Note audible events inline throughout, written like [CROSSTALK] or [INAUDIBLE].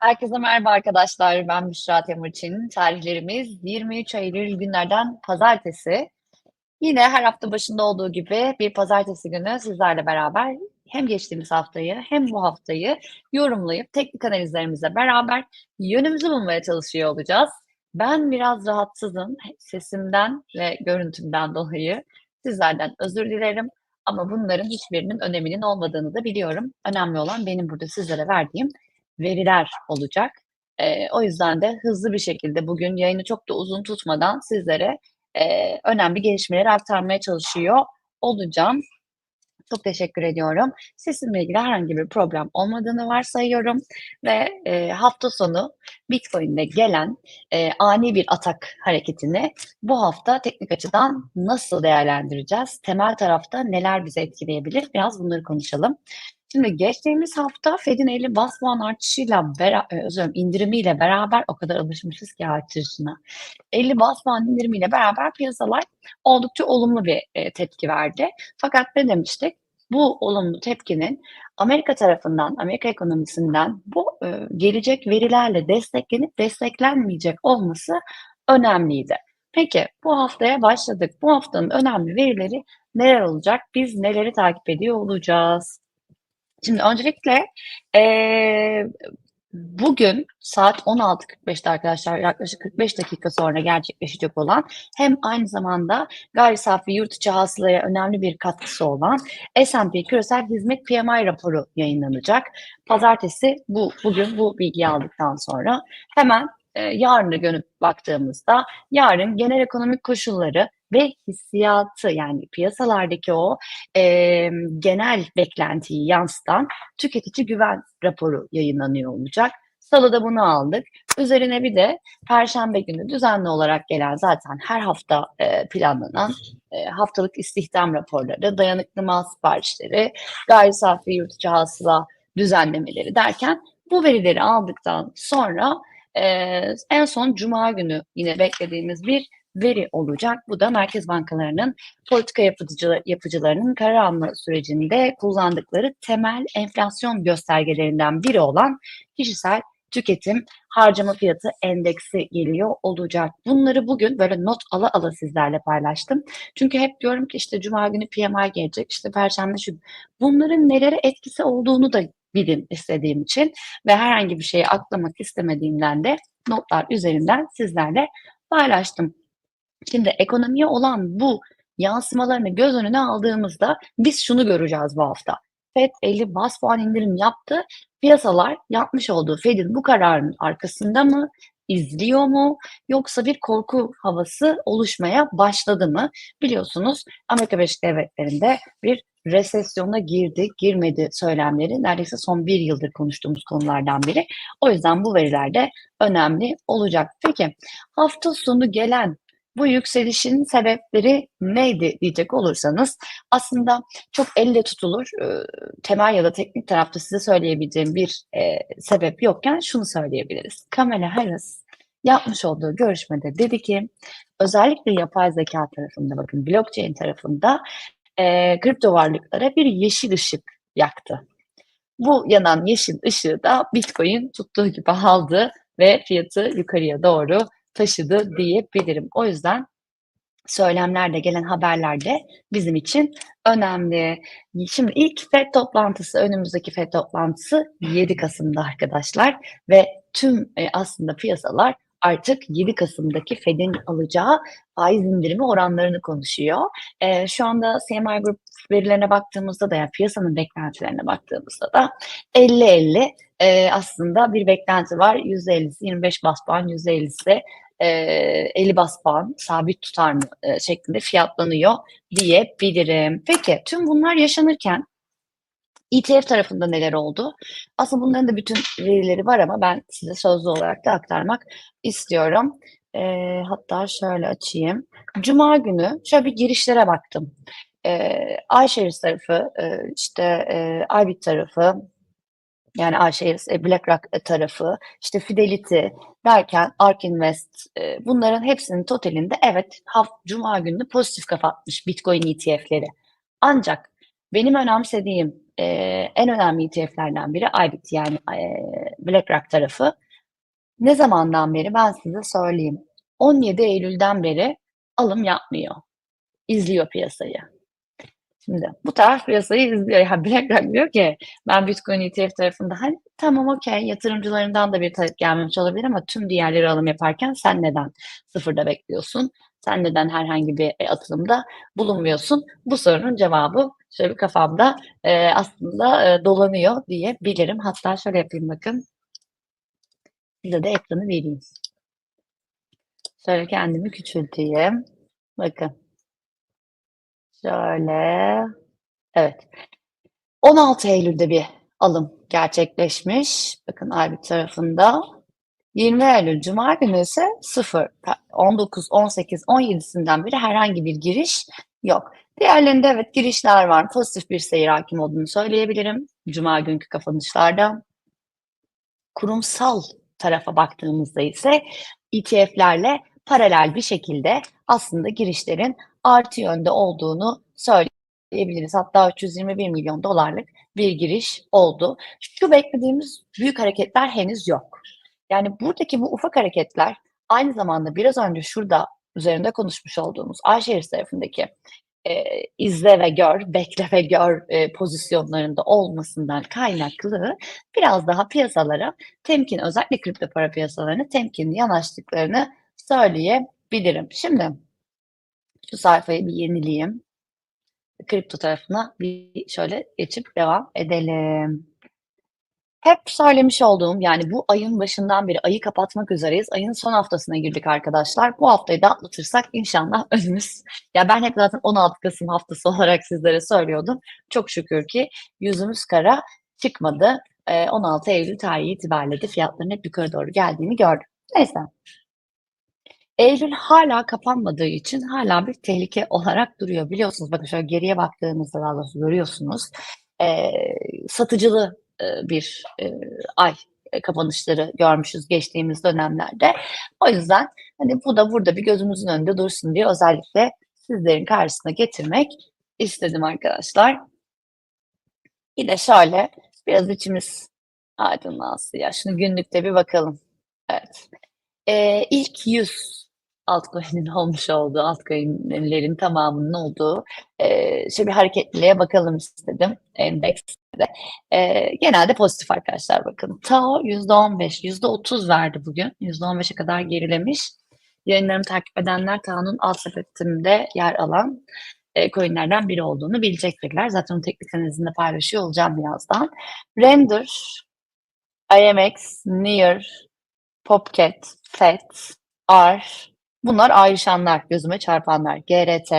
Herkese merhaba arkadaşlar. Ben Büşra Temurçin. Tarihlerimiz 23 Eylül günlerden pazartesi. Yine her hafta başında olduğu gibi bir pazartesi günü sizlerle beraber hem geçtiğimiz haftayı hem bu haftayı yorumlayıp teknik analizlerimizle beraber yönümüzü bulmaya çalışıyor olacağız. Ben biraz rahatsızım sesimden ve görüntümden dolayı sizlerden özür dilerim. Ama bunların hiçbirinin öneminin olmadığını da biliyorum. Önemli olan benim burada sizlere verdiğim veriler olacak. Eee, o yüzden de hızlı bir şekilde bugün yayını çok da uzun tutmadan sizlere, eee, önemli gelişmeleri aktarmaya çalışıyor olacağım. Çok teşekkür ediyorum. Sesimle ilgili herhangi bir problem olmadığını varsayıyorum ve, eee, hafta sonu Bitcoin'de gelen, eee, ani bir atak hareketini bu hafta teknik açıdan nasıl değerlendireceğiz? Temel tarafta neler bizi etkileyebilir? Biraz bunları konuşalım. Şimdi geçtiğimiz hafta Fed'in 50 bas puan artışıyla eee, özür indirimiyle beraber o kadar alışmışız ki artışına. 50 bas puan indirimiyle beraber piyasalar oldukça olumlu bir, eee, tepki verdi. Fakat ne demiştik? Bu olumlu tepkinin Amerika tarafından, Amerika ekonomisinden bu, eee, gelecek verilerle desteklenip desteklenmeyecek olması önemliydi. Peki bu haftaya başladık. Bu haftanın önemli verileri neler olacak? Biz neleri takip ediyor olacağız? Şimdi öncelikle, eee, bugün saat 16.45'te arkadaşlar yaklaşık 45 dakika sonra gerçekleşecek olan hem aynı zamanda gayri safi yurt içi hasılaya önemli bir katkısı olan S&P Küresel Hizmet PMI raporu yayınlanacak. Pazartesi bu bugün bu bilgiyi aldıktan sonra hemen, yarına dönüp baktığımızda yarın genel ekonomik koşulları ve hissiyatı yani piyasalardaki o, emm, genel beklentiyi yansıtan tüketici güven raporu yayınlanıyor olacak. Salıda bunu aldık. Üzerine bir de perşembe günü düzenli olarak gelen zaten her hafta, eee, planlanan, eee, haftalık istihdam raporları, dayanıklı mal siparişleri, gayri safi yurt içi hasıla düzenlemeleri derken bu verileri aldıktan sonra, eee, en son cuma günü yine beklediğimiz bir veri olacak. Bu da merkez bankalarının politika yapıcıla yapıcılarının karar alma sürecinde kullandıkları temel enflasyon göstergelerinden biri olan kişisel tüketim harcama fiyatı endeksi geliyor olacak. Bunları bugün böyle not ala ala sizlerle paylaştım. Çünkü hep diyorum ki işte cuma günü PMI gelecek, işte perşembe şu. Bunların nelere etkisi olduğunu da bilin istediğim için ve herhangi bir şeyi atlamak istemediğimden de notlar üzerinden sizlerle paylaştım. Şimdi ekonomiye olan bu yansımalarını göz önüne aldığımızda biz şunu göreceğiz bu hafta. Fed 50 bas puan indirim yaptı. Piyasalar yapmış olduğu Fed'in bu kararının arkasında mı, izliyor mu yoksa bir korku havası oluşmaya başladı mı? Biliyorsunuz Amerika Birleşik Devletleri'nde bir resesyona girdi, girmedi söylemleri neredeyse son bir yıldır konuştuğumuz konulardan biri. O yüzden bu veriler de önemli olacak. Peki hafta sonu gelen bu yükselişin sebepleri neydi diyecek olursanız aslında çok elle tutulur, ııı, temel ya da teknik tarafta size söyleyebileceğim bir, eee, sebep yokken şunu söyleyebiliriz. Kamala Harris yapmış olduğu görüşmede dedi ki özellikle yapay zekâ tarafında bakın blockchain tarafında, eee, kripto varlıklara bir yeşil ışık yaktı. Bu yanan yeşil ışığı da Bitcoin tuttuğu gibi aldı ve fiyatı yukarıya doğru taşıdı diyebilirim. O yüzden söylemlerde, gelen haberler de bizim için önemli. Şimdi ilk FED toplantısı, önümüzdeki FED toplantısı 7 Kasım'da arkadaşlar ve tüm, eee, aslında piyasalar artık 7 Kasım'daki Fed'in alacağı faiz indirimi oranlarını konuşuyor. Eee, şu anda CMI Group verilerine baktığımızda da yani piyasanın beklentilerine baktığımızda da 50-50 eee, aslında bir beklenti var. %50'si 25 bas puan, %50'si eee, 50 bas puan sabit tutar mı, eee, şeklinde fiyatlanıyor diyebilirim. Peki tüm bunlar yaşanırken ETF tarafında neler oldu? Aslında bunların da bütün verileri var ama ben size sözlü olarak da aktarmak istiyorum. Eee, hatta şöyle açayım. Cuma günü şöyle bir girişlere baktım. Eee, iShares tarafı, eee, işte, eee, Ibit tarafı, yani iShares, eee, BlackRock tarafı, işte Fidelity derken ARK Invest, eee, bunların hepsinin totalinde evet, haft cuma günü pozitif kapatmış Bitcoin ETF'leri. Ancak benim önemsediğim, en önemli ETF'lerden biri IBIT yani, BlackRock tarafı. Ne zamandan beri ben size söyleyeyim. 17 Eylül'den beri alım yapmıyor. İzliyor piyasayı. Şimdi bu taraf piyasayı izliyor. Ya BlackRock diyor ki ben Bitcoin ETF tarafında hani tamam okay yatırımcılarından da bir talep gelmemiş olabilir ama tüm diğerleri alım yaparken sen neden sıfırda bekliyorsun? Sen neden herhangi bir e, atılımda bulunmuyorsun? Bu sorunun cevabı şöyle bir kafamda e, aslında e, dolanıyor diyebilirim. Hatta şöyle yapayım bakın. Size de ekranı vereyim. Şöyle kendimi küçülteyim. Bakın. Şöyle. Evet. 16 Eylül'de bir alım gerçekleşmiş. Bakın Aybit tarafında. 20 Eylül Cuma günü ise 0. 19, 18, 17'sinden beri herhangi bir giriş yok. Diğerlerinde evet girişler var. Pozitif bir seyir hakim olduğunu söyleyebilirim. Cuma günkü kapanışlarda. Kurumsal tarafa baktığımızda ise ETF'lerle paralel bir şekilde aslında girişlerin artı yönde olduğunu söyleyebiliriz. Hatta 321 milyon dolarlık bir giriş oldu. Şu beklediğimiz büyük hareketler henüz yok. Yani buradaki bu ufak hareketler aynı zamanda biraz önce şurada üzerinde konuşmuş olduğumuz iShares tarafındaki e, izle ve gör, bekle ve gör e, pozisyonlarında olmasından kaynaklı biraz daha piyasalara temkin, özellikle kripto para piyasalarına temkinli yanaştıklarını söyleyebilirim. Şimdi şu sayfayı bir yenileyeyim. Kripto tarafına bir şöyle geçip devam edelim. Hep söylemiş olduğum yani bu ayın başından beri ayı kapatmak üzereyiz. Ayın son haftasına girdik arkadaşlar. Bu haftayı da atlatırsak inşallah önümüz. Ya ben hep zaten 16 Kasım haftası olarak sizlere söylüyordum. Çok şükür ki yüzümüz kara çıkmadı. 16 Eylül tarihi itibariyle de fiyatların hep yukarı doğru geldiğini gördüm. Neyse. Eylül hala kapanmadığı için hala bir tehlike olarak duruyor. Biliyorsunuz bakın şöyle geriye baktığınızda daha doğrusu görüyorsunuz. E, satıcılı e, bir e, ay kapanışları görmüşüz geçtiğimiz dönemlerde. O yüzden hani bu da burada bir gözümüzün önünde dursun diye özellikle sizlerin karşısına getirmek istedim arkadaşlar. Bir de şöyle biraz içimiz aydınlansın ya. Şunu günlükte bir bakalım. Evet. Ee, ilk 100 altcoin'in [LAUGHS] olmuş olduğu, altcoin'lerin tamamının olduğu e, şey bir hareketliliğe bakalım istedim endekste. E, genelde pozitif arkadaşlar bakın. Tao %15, %30 verdi bugün. %15'e kadar gerilemiş. Yayınlarımı takip edenler Tao'nun alt sepetimde yer alan e, coinlerden biri olduğunu bilecektirler. Zaten onu teknik analizinde paylaşıyor olacağım birazdan. Render, IMX, Near, Popcat, FET, R, Bunlar ayrışanlar, gözüme çarpanlar. GRT.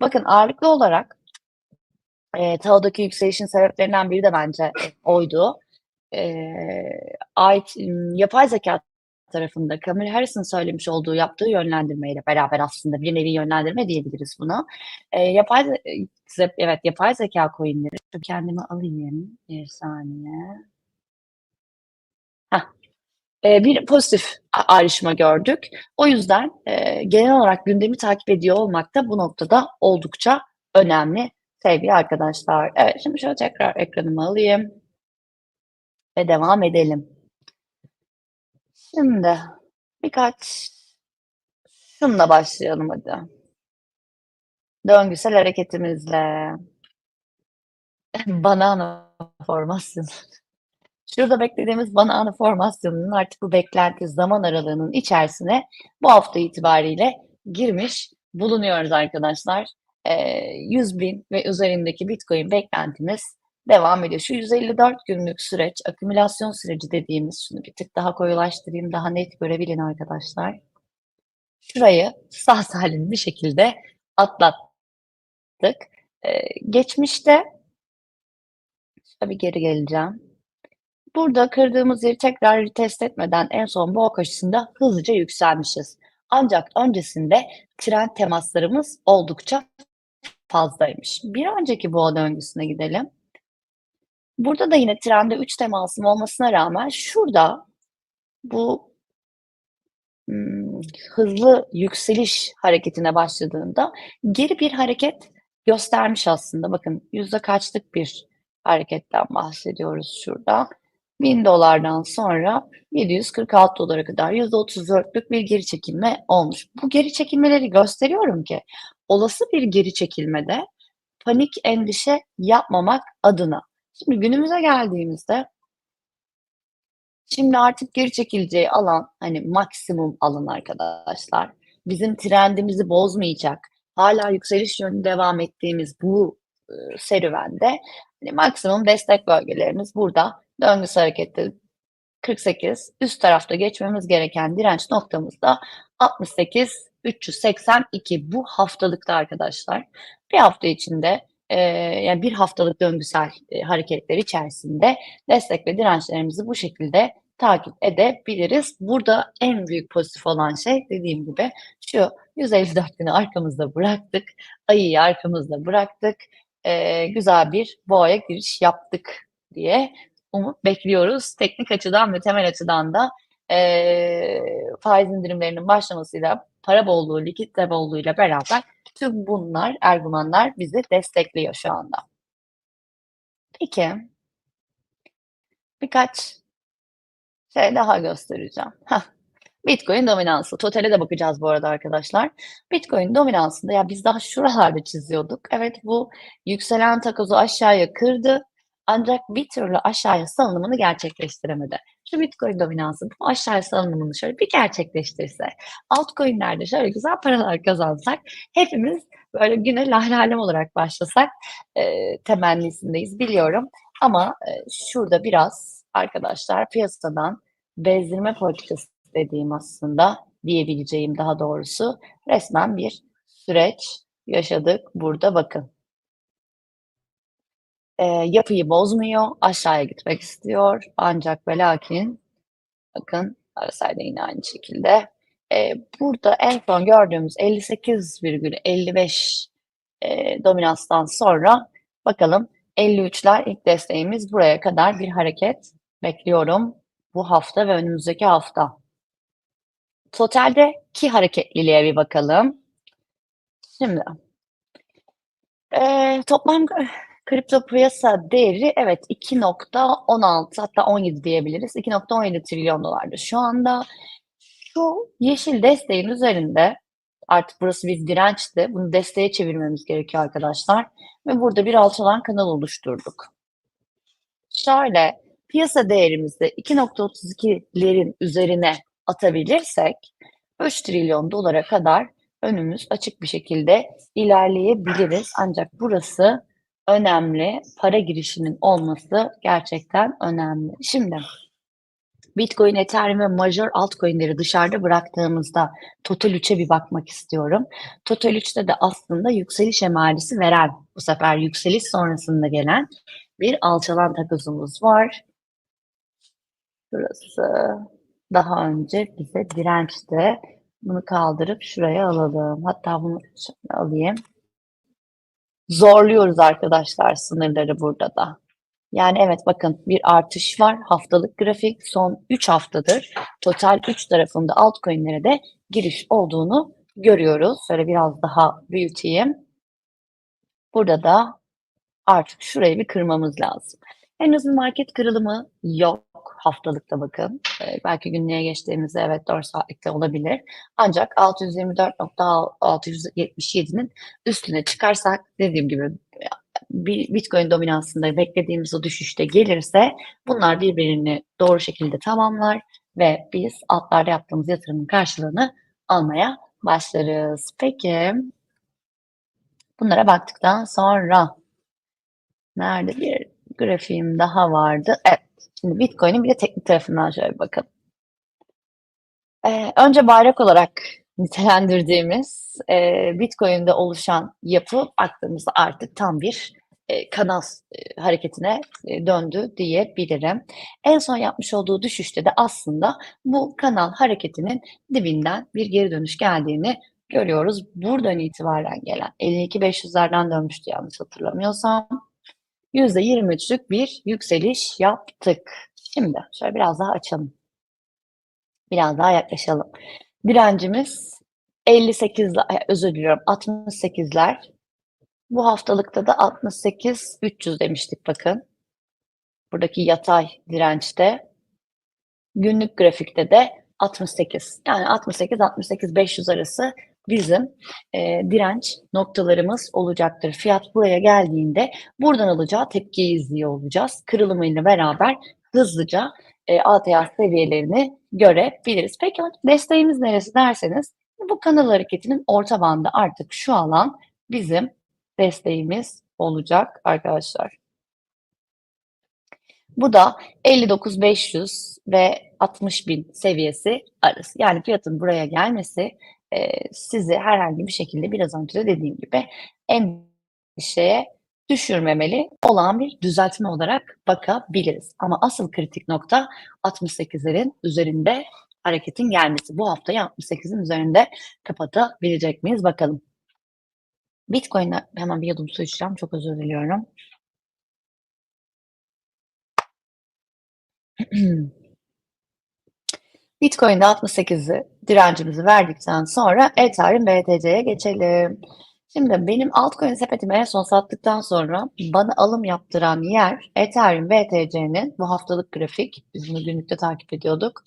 Bakın ağırlıklı olarak e, TAO'daki yükselişin sebeplerinden biri de bence oydu. E, ait, yapay zeka tarafında Kamil Harris'in söylemiş olduğu yaptığı yönlendirmeyle beraber aslında bir nevi yönlendirme diyebiliriz buna. E, yapay evet yapay zeka coinleri kendimi alayım bir saniye. Heh, bir pozitif ayrışma gördük. O yüzden genel olarak gündemi takip ediyor olmak da bu noktada oldukça önemli sevgili arkadaşlar. Evet şimdi şöyle tekrar ekranımı alayım ve devam edelim. Şimdi birkaç şunla başlayalım hadi. Döngüsel hareketimizle banana formasyonu. Şurada beklediğimiz banana formasyonunun artık bu beklenti zaman aralığının içerisine bu hafta itibariyle girmiş bulunuyoruz arkadaşlar. E, 100 bin ve üzerindeki Bitcoin beklentimiz devam ediyor. Şu 154 günlük süreç, akümülasyon süreci dediğimiz, şunu bir tık daha koyulaştırayım, daha net görebilin arkadaşlar. Şurayı sağ salim bir şekilde atlattık. Ee, geçmişte, şöyle bir geri geleceğim. Burada kırdığımız yeri tekrar retest etmeden en son ok açısında hızlıca yükselmişiz. Ancak öncesinde trend temaslarımız oldukça fazlaymış. Bir önceki boğa döngüsüne gidelim. Burada da yine trende 3 temasım olmasına rağmen şurada bu hmm, hızlı yükseliş hareketine başladığında geri bir hareket göstermiş aslında. Bakın yüzde kaçlık bir hareketten bahsediyoruz şurada. 1000 dolardan sonra 746 dolara kadar %34'lük bir geri çekilme olmuş. Bu geri çekilmeleri gösteriyorum ki olası bir geri çekilmede panik endişe yapmamak adına. Şimdi günümüze geldiğimizde şimdi artık geri çekileceği alan hani maksimum alan arkadaşlar. Bizim trendimizi bozmayacak, hala yükseliş yönünde devam ettiğimiz bu e, serüvende hani maksimum destek bölgelerimiz burada. Döngüsel harekette 48, üst tarafta geçmemiz gereken direnç noktamız da 68 382 bu haftalıkta arkadaşlar. Bir hafta içinde e, yani bir haftalık döngüsel e, hareketler içerisinde destek ve dirençlerimizi bu şekilde takip edebiliriz. Burada en büyük pozitif olan şey dediğim gibi şu 154 günü arkamızda bıraktık. Ayıyı arkamızda bıraktık. E, güzel bir boğaya giriş yaptık diye umut bekliyoruz. Teknik açıdan ve temel açıdan da e, faiz indirimlerinin başlamasıyla para bolluğu, likidite bolluğuyla beraber tüm bunlar, argümanlar bizi destekliyor şu anda. Peki, birkaç şey daha göstereceğim. Heh. Bitcoin dominansı. Totale de bakacağız bu arada arkadaşlar. Bitcoin dominansında ya biz daha şuralarda çiziyorduk. Evet bu yükselen takozu aşağıya kırdı. Ancak bir türlü aşağıya salınımını gerçekleştiremedi. Şu Bitcoin dominansı bu aşağıya salınımını şöyle bir gerçekleştirse, altcoin'lerde şöyle güzel paralar kazansak, hepimiz böyle güne lahlalem olarak başlasak e, temennisindeyiz biliyorum. Ama e, şurada biraz arkadaşlar piyasadan bezdirme politikası dediğim aslında diyebileceğim daha doğrusu resmen bir süreç yaşadık burada bakın. E, yapıyı bozmuyor, aşağıya gitmek istiyor ancak ve lakin bakın arasayda yine aynı şekilde. E, burada en son gördüğümüz 58,55 e, dominanstan sonra bakalım 53'ler ilk desteğimiz buraya kadar bir hareket bekliyorum bu hafta ve önümüzdeki hafta. Totaldeki hareketliliğe bir bakalım. Şimdi e, toplam kripto piyasa değeri evet 2.16 hatta 17 diyebiliriz. 2.17 trilyon dolardı. Şu anda şu yeşil desteğin üzerinde artık burası bir dirençti. Bunu desteğe çevirmemiz gerekiyor arkadaşlar. Ve burada bir alçalan kanal oluşturduk. Şöyle piyasa değerimizde 2.32'lerin üzerine atabilirsek 3 trilyon dolara kadar önümüz açık bir şekilde ilerleyebiliriz. Ancak burası önemli. Para girişinin olması gerçekten önemli. Şimdi Bitcoin, Ethereum ve major altcoin'leri dışarıda bıraktığımızda Total 3'e bir bakmak istiyorum. Total 3'te de aslında yükseliş emaresi veren, bu sefer yükseliş sonrasında gelen bir alçalan takozumuz var. Burası daha önce bize dirençti. Bunu kaldırıp şuraya alalım. Hatta bunu alayım. Zorluyoruz arkadaşlar sınırları burada da. Yani evet bakın bir artış var. Haftalık grafik son 3 haftadır total 3 tarafında altcoin'lere de giriş olduğunu görüyoruz. Şöyle biraz daha büyüteyim. Burada da artık şurayı bir kırmamız lazım. Henüz market kırılımı yok haftalıkta bakın. Ee, belki günlüğe geçtiğimizde evet 4 saatlikte olabilir. Ancak 624.677'nin üstüne çıkarsak dediğim gibi Bitcoin dominansında beklediğimiz o düşüşte gelirse bunlar birbirini doğru şekilde tamamlar ve biz altlarda yaptığımız yatırımın karşılığını almaya başlarız. Peki bunlara baktıktan sonra nerede bir grafiğim daha vardı? Evet. Şimdi Bitcoin'in bir de teknik tarafından şöyle bakalım. Ee, önce bayrak olarak [LAUGHS] nitelendirdiğimiz e, Bitcoin'de oluşan yapı baktığımızda artık tam bir e, kanal e, hareketine e, döndü diyebilirim. En son yapmış olduğu düşüşte de aslında bu kanal hareketinin dibinden bir geri dönüş geldiğini görüyoruz. Buradan itibaren gelen 52.500'lerden dönmüştü yanlış hatırlamıyorsam. %23'lük bir yükseliş yaptık. Şimdi şöyle biraz daha açalım. Biraz daha yaklaşalım. Direncimiz 58'ler, özür diliyorum 68'ler. Bu haftalıkta da 68-300 demiştik bakın. Buradaki yatay dirençte. Günlük grafikte de 68. Yani 68-68-500 arası bizim e, direnç noktalarımız olacaktır. Fiyat buraya geldiğinde buradan alacağı tepkiyi izliyor olacağız. Kırılımıyla beraber hızlıca e, ATH seviyelerini görebiliriz. Peki desteğimiz neresi derseniz bu kanal hareketinin orta bandı artık şu alan bizim desteğimiz olacak arkadaşlar. Bu da 59.500 ve 60.000 seviyesi arası. Yani fiyatın buraya gelmesi e, sizi herhangi bir şekilde biraz önce de dediğim gibi endişeye düşürmemeli olan bir düzeltme olarak bakabiliriz. Ama asıl kritik nokta 68'lerin üzerinde hareketin gelmesi. Bu haftayı 68'in üzerinde kapatabilecek miyiz bakalım. Bitcoin'e hemen bir yudum su içeceğim. Çok özür diliyorum. [CLEARS THROAT] Bitcoin'de 68'i direncimizi verdikten sonra Ethereum BTC'ye geçelim. Şimdi benim altcoin sepetimi en son sattıktan sonra bana alım yaptıran yer Ethereum BTC'nin bu haftalık grafik. Biz bunu günlükte takip ediyorduk.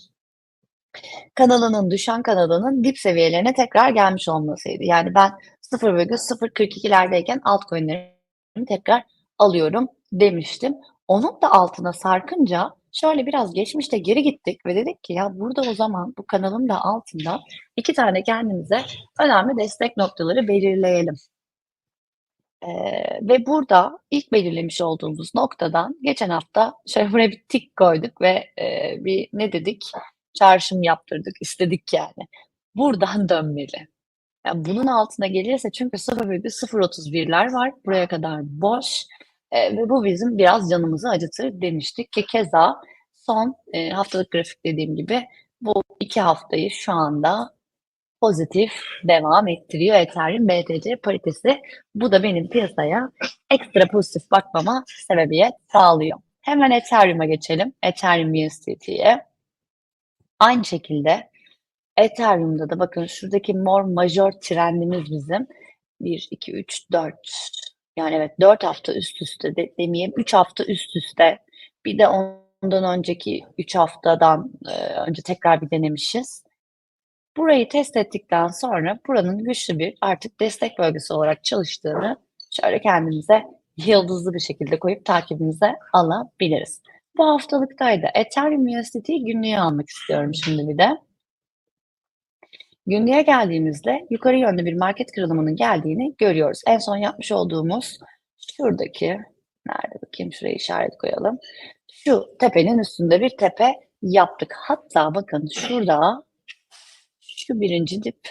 Kanalının düşen kanalının dip seviyelerine tekrar gelmiş olmasıydı. Yani ben 0,042'lerdeyken altcoin'lerimi tekrar alıyorum demiştim. Onun da altına sarkınca şöyle biraz geçmişte geri gittik ve dedik ki ya burada o zaman bu kanalın da altında iki tane kendimize önemli destek noktaları belirleyelim. Ee, ve burada ilk belirlemiş olduğumuz noktadan geçen hafta şöyle buraya bir tik koyduk ve e, bir ne dedik? Çağrışım yaptırdık, istedik yani. Buradan [LAUGHS] dönmeli. Yani bunun altına gelirse çünkü 0,031'ler var. Buraya kadar boş. E, ve bu bizim biraz canımızı acıtır demiştik ki keza son e, haftalık grafik dediğim gibi bu iki haftayı şu anda pozitif devam ettiriyor Ethereum BTC paritesi. Bu da benim piyasaya ekstra pozitif bakmama sebebiyet sağlıyor. Hemen Ethereum'a geçelim. Ethereum USDT'ye. Aynı şekilde Ethereum'da da bakın şuradaki mor major trendimiz bizim 1, 2, 3, 4 yani evet 4 hafta üst üste de, demeyeyim 3 hafta üst üste bir de ondan önceki 3 haftadan e, önce tekrar bir denemişiz. Burayı test ettikten sonra buranın güçlü bir artık destek bölgesi olarak çalıştığını şöyle kendimize yıldızlı bir şekilde koyup takibimize alabiliriz. Bu haftalıktaydı. Ethereum USDT'yi günlüğe almak istiyorum şimdi bir de. Günlüğe geldiğimizde yukarı yönlü bir market kırılımının geldiğini görüyoruz. En son yapmış olduğumuz şuradaki, nerede bakayım şuraya işaret koyalım. Şu tepenin üstünde bir tepe yaptık. Hatta bakın şurada şu birinci dip,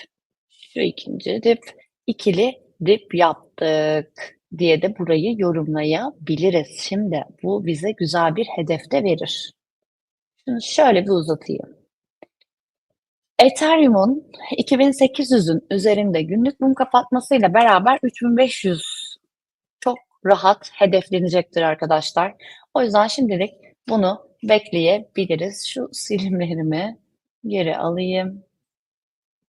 şu ikinci dip, ikili dip yaptık diye de burayı yorumlayabiliriz. Şimdi bu bize güzel bir hedefte verir. Şunu şöyle bir uzatayım. Ethereum'un 2800'ün üzerinde günlük mum kapatmasıyla beraber 3500 çok rahat hedeflenecektir arkadaşlar. O yüzden şimdilik bunu bekleyebiliriz. Şu silimlerimi geri alayım.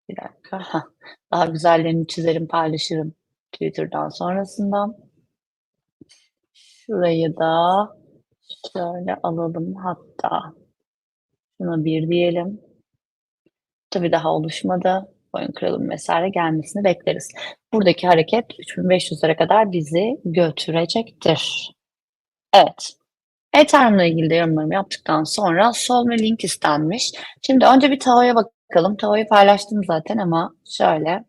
Bir dakika. Daha güzellerini çizerim, paylaşırım Twitter'dan sonrasında. Şurayı da şöyle alalım hatta. Şuna bir diyelim. Tabii daha oluşmadı. Oyun kırılım vesaire gelmesini bekleriz. Buradaki hareket 3500'lere kadar bizi götürecektir. Evet. Ethereum'la ilgili de yorumlarımı yaptıktan sonra sol ve link istenmiş. Şimdi önce bir Tao'ya bakalım. Tao'yu paylaştım zaten ama şöyle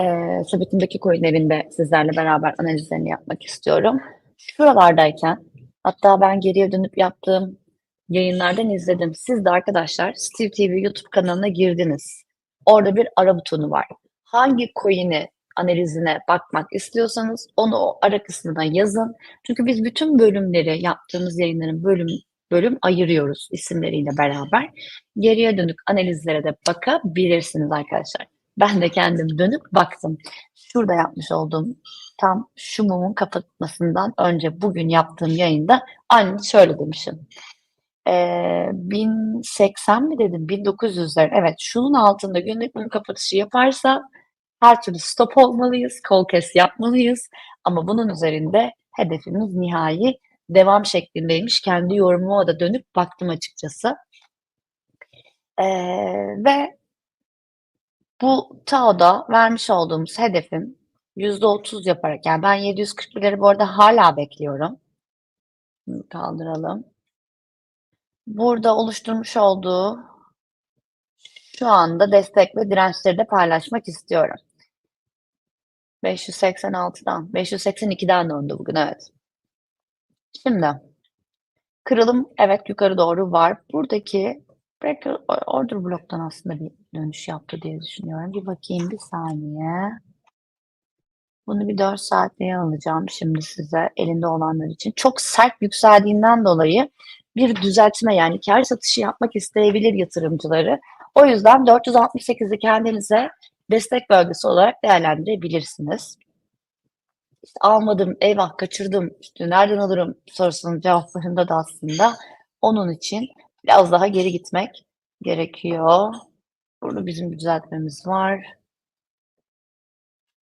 e, sepetimdeki coinlerin de sizlerle beraber analizlerini yapmak istiyorum. Şuralardayken hatta ben geriye dönüp yaptığım yayınlardan izledim. Siz de arkadaşlar Steve TV YouTube kanalına girdiniz. Orada bir ara butonu var. Hangi coin'i analizine bakmak istiyorsanız onu o ara kısmına yazın. Çünkü biz bütün bölümleri yaptığımız yayınların bölüm bölüm ayırıyoruz isimleriyle beraber. Geriye dönük analizlere de bakabilirsiniz arkadaşlar. Ben de kendim dönüp baktım. Şurada yapmış olduğum tam şu mumun kapatmasından önce bugün yaptığım yayında aynı şöyle demişim. Ee, 1080 mi dedim? 1900'ler. Evet şunun altında günlük mum kapatışı yaparsa Her türlü stop olmalıyız, kol kes yapmalıyız ama bunun üzerinde hedefimiz nihai devam şeklindeymiş. Kendi yorumuma da dönüp baktım açıkçası. Eee, ve bu TAO'da vermiş olduğumuz hedefin %30 yaparak yani ben 740'ları bu arada hala bekliyorum. Kaldıralım. Burada oluşturmuş olduğu şu anda destek ve dirençleri de paylaşmak istiyorum. 586'dan, 582'den döndü bugün evet. Şimdi kırılım evet yukarı doğru var. Buradaki breaker order bloktan aslında bir dönüş yaptı diye düşünüyorum. Bir bakayım bir saniye. Bunu bir 4 saatliğe alacağım şimdi size elinde olanlar için. Çok sert yükseldiğinden dolayı bir düzeltme yani kar satışı yapmak isteyebilir yatırımcıları. O yüzden 468'i kendinize destek bölgesi olarak değerlendirebilirsiniz. İşte almadım, eyvah kaçırdım, işte nereden alırım sorusunun cevaplarında da aslında onun için biraz daha geri gitmek gerekiyor. Burada bizim düzeltmemiz var.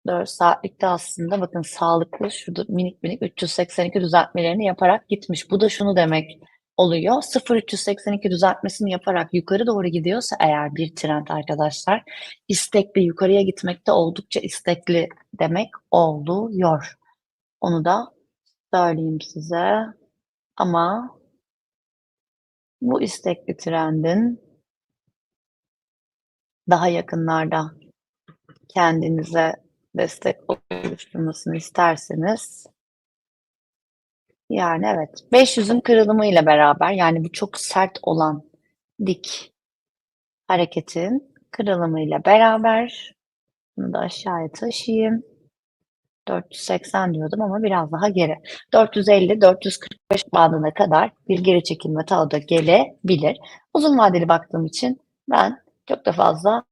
4 saatlikte aslında bakın sağlıklı şurada minik minik 382 düzeltmelerini yaparak gitmiş. Bu da şunu demek oluyor. 0.382 düzeltmesini yaparak yukarı doğru gidiyorsa eğer bir trend arkadaşlar istekli yukarıya gitmekte oldukça istekli demek oluyor. Onu da söyleyeyim size. Ama bu istekli trendin daha yakınlarda kendinize destek oluşturmasını isterseniz yani evet 500'ün kırılımıyla beraber yani bu çok sert olan dik hareketin kırılımıyla beraber bunu da aşağıya taşıyayım. 480 diyordum ama biraz daha geri. 450-445 bandına kadar bir geri çekilme taoda gelebilir. Uzun vadeli baktığım için ben çok da fazla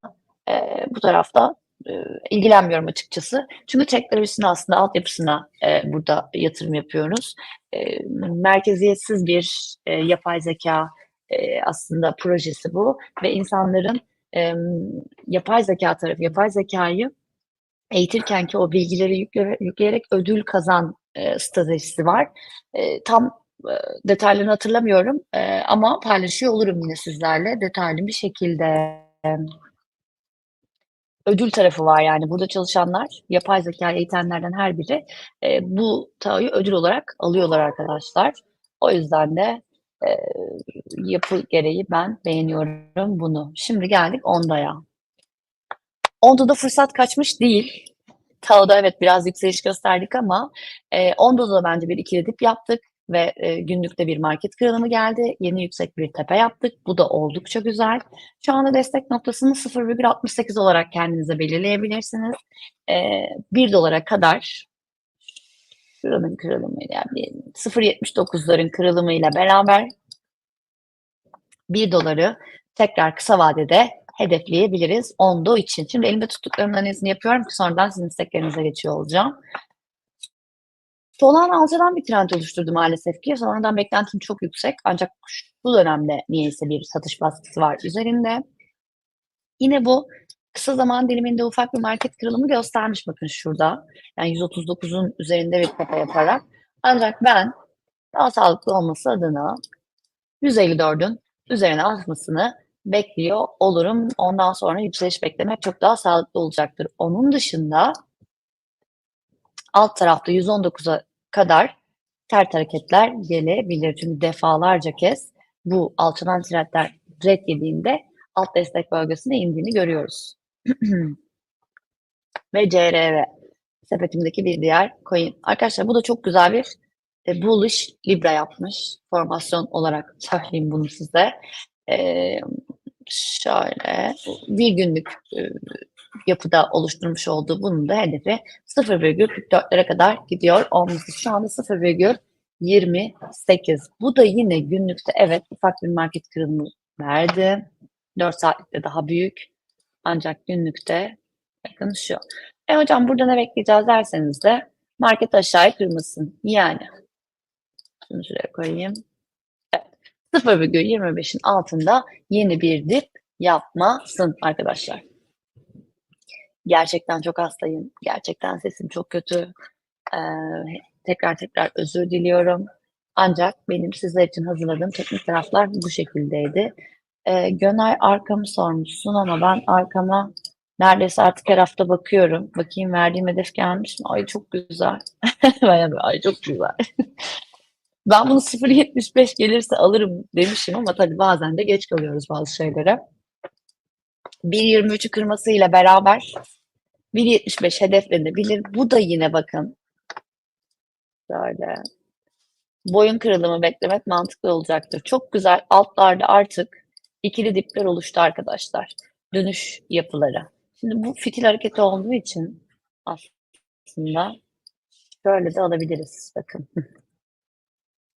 e, bu tarafta e, ilgilenmiyorum açıkçası. Çünkü teknolojisine aslında altyapısına e, burada yatırım yapıyoruz. Merkeziyetsiz bir e, yapay zeka e, aslında projesi bu ve insanların e, yapay zeka tarafı, yapay zekayı eğitirken ki o bilgileri yükle, yükleyerek ödül kazan e, stratejisi var. E, tam e, detaylarını hatırlamıyorum e, ama paylaşıyor olurum yine sizlerle detaylı bir şekilde. Ödül tarafı var yani burada çalışanlar, yapay zeka eğitenlerden her biri e, bu taoyu ödül olarak alıyorlar arkadaşlar. O yüzden de e, yapı gereği ben beğeniyorum bunu. Şimdi geldik Onda'ya. Onda'da fırsat kaçmış değil. Tao'da evet biraz yükseliş gösterdik ama e, Onda'da da bence bir ikili dip yaptık ve e, günlükte bir market kırılımı geldi. Yeni yüksek bir tepe yaptık. Bu da oldukça güzel. Şu anda destek noktasını 0,68 olarak kendinize belirleyebilirsiniz. E, 1 dolara kadar şuranın kırılımı yani 0.79'ların kırılımıyla beraber 1 doları tekrar kısa vadede hedefleyebiliriz Ondo için. Şimdi elimde tuttuklarımın analizini yapıyorum ki sonradan sizin isteklerinize geçiyor olacağım. Solana alcadan bir trend oluşturdu maalesef ki. Solana'dan beklentim çok yüksek. Ancak bu dönemde niyeyse bir satış baskısı var üzerinde. Yine bu kısa zaman diliminde ufak bir market kırılımı göstermiş bakın şurada. Yani 139'un üzerinde bir tepe yaparak. Ancak ben daha sağlıklı olması adına 154'ün üzerine atmasını bekliyor olurum. Ondan sonra yükseliş beklemek çok daha sağlıklı olacaktır. Onun dışında alt tarafta 119'a kadar sert hareketler gelebilir. Çünkü defalarca kez bu alçalan trendler red yediğinde alt destek bölgesine indiğini görüyoruz. [CLEARS THROAT] Ve CRV sepetimdeki bir diğer coin. Arkadaşlar bu da çok güzel bir e, bullish Libra yapmış. Formasyon olarak söyleyeyim bunu size. E, şöyle bir günlük e, yapıda oluşturmuş olduğu bunun da hedefi 0,44'lere kadar gidiyor olması. Şu anda 0,28. Bu da yine günlükte evet ufak bir market kırılımı verdi. 4 saatlikte daha büyük. Ancak günlükte bakın şu. E hocam burada ne bekleyeceğiz derseniz de market aşağıya kırmasın. Yani şunu şuraya koyayım. Evet. 0,25'in altında yeni bir dip yapmasın arkadaşlar. Gerçekten çok hastayım. Gerçekten sesim çok kötü. Eee, tekrar tekrar özür diliyorum. Ancak benim sizler için hazırladığım teknik taraflar bu şekildeydi. Eee, Gönay arkamı sormuşsun ama ben arkama neredeyse artık her hafta bakıyorum. Bakayım verdiğim hedef gelmiş mi? Ay çok güzel. [LAUGHS] Bir, ay çok güzel. [LAUGHS] Ben bunu 0.75 gelirse alırım demişim ama tabii bazen de geç kalıyoruz bazı şeylere. 1.23'ü kırmasıyla beraber 1.75 hedeflenebilir. Bu da yine bakın böyle boyun kırılımı beklemek mantıklı olacaktır. Çok güzel altlarda artık ikili dipler oluştu arkadaşlar. Dönüş yapıları. Şimdi bu fitil hareketi olduğu için aslında şöyle de alabiliriz. Bakın.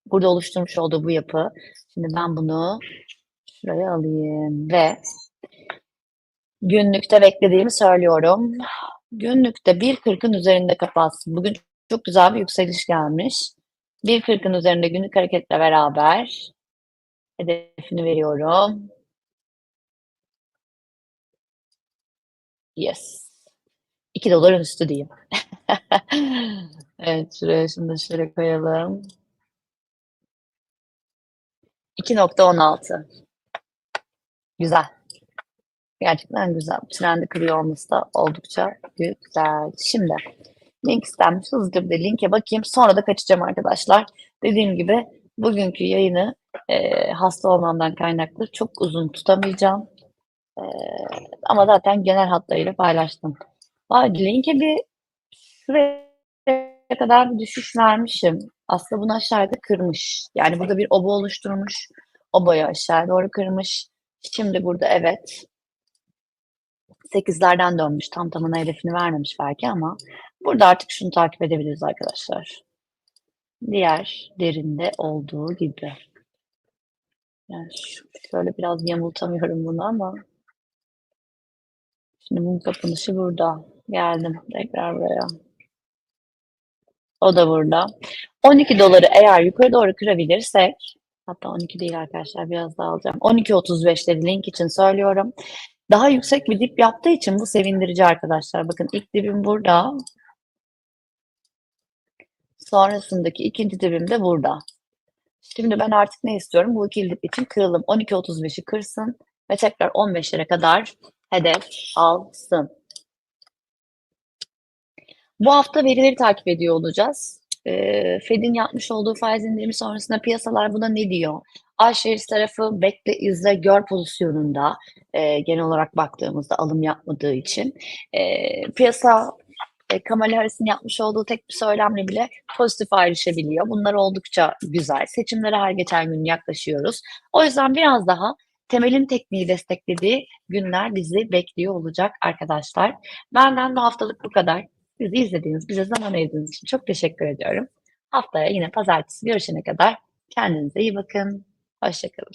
Burada oluşturmuş olduğu bu yapı. Şimdi ben bunu şuraya alayım ve günlükte beklediğimi söylüyorum. Günlükte 1.40'ın üzerinde kapatsın. Bugün çok güzel bir yükseliş gelmiş. 1.40'ın üzerinde günlük hareketle beraber hedefini veriyorum. Yes. 2 doların üstü diyeyim. [LAUGHS] evet şuraya şunu da şöyle koyalım. 2.16. Güzel. Gerçekten güzel. Trendi kırıyor olması da oldukça güzel. Şimdi link istenmiş. Hızlıca bir de linke bakayım. Sonra da kaçacağım arkadaşlar. Dediğim gibi bugünkü yayını e, hasta olmamdan kaynaklı çok uzun tutamayacağım. E, ama zaten genel hatlarıyla paylaştım. Vay, linke bir şuraya kadar bir düşüş vermişim. Aslında bunu aşağıda kırmış. Yani burada bir oba oluşturmuş. Obayı aşağı doğru kırmış. Şimdi burada evet 8'lerden dönmüş. Tam tamına hedefini vermemiş belki ama burada artık şunu takip edebiliriz arkadaşlar. Diğer derinde olduğu gibi. Yani şöyle biraz yamultamıyorum bunu ama şimdi bunun kapanışı burada. Geldim tekrar buraya. O da burada. 12 doları eğer yukarı doğru kırabilirsek hatta 12 değil arkadaşlar biraz daha alacağım. 12.35'leri link için söylüyorum. Daha yüksek bir dip yaptığı için bu sevindirici arkadaşlar. Bakın ilk dibim burada. Sonrasındaki ikinci dibim de burada. Şimdi ben artık ne istiyorum? Bu ikili dip için kırılım 12.35'i kırsın ve tekrar 15'lere kadar hedef alsın. Bu hafta verileri takip ediyor olacağız. Ee, Fed'in yapmış olduğu faiz indirimi sonrasında piyasalar buna ne diyor? Aşeriz tarafı bekle, izle, gör pozisyonunda e, genel olarak baktığımızda alım yapmadığı için. E, piyasa e, Kamala Harris'in yapmış olduğu tek bir söylemle bile pozitif ayrışabiliyor. Bunlar oldukça güzel. Seçimlere her geçen gün yaklaşıyoruz. O yüzden biraz daha temelin tekniği desteklediği günler bizi bekliyor olacak arkadaşlar. Benden bu haftalık bu kadar. Bizi izlediğiniz, bize zaman ayırdığınız için çok teşekkür ediyorum. Haftaya yine pazartesi görüşene kadar kendinize iyi bakın. Hoşçakalın.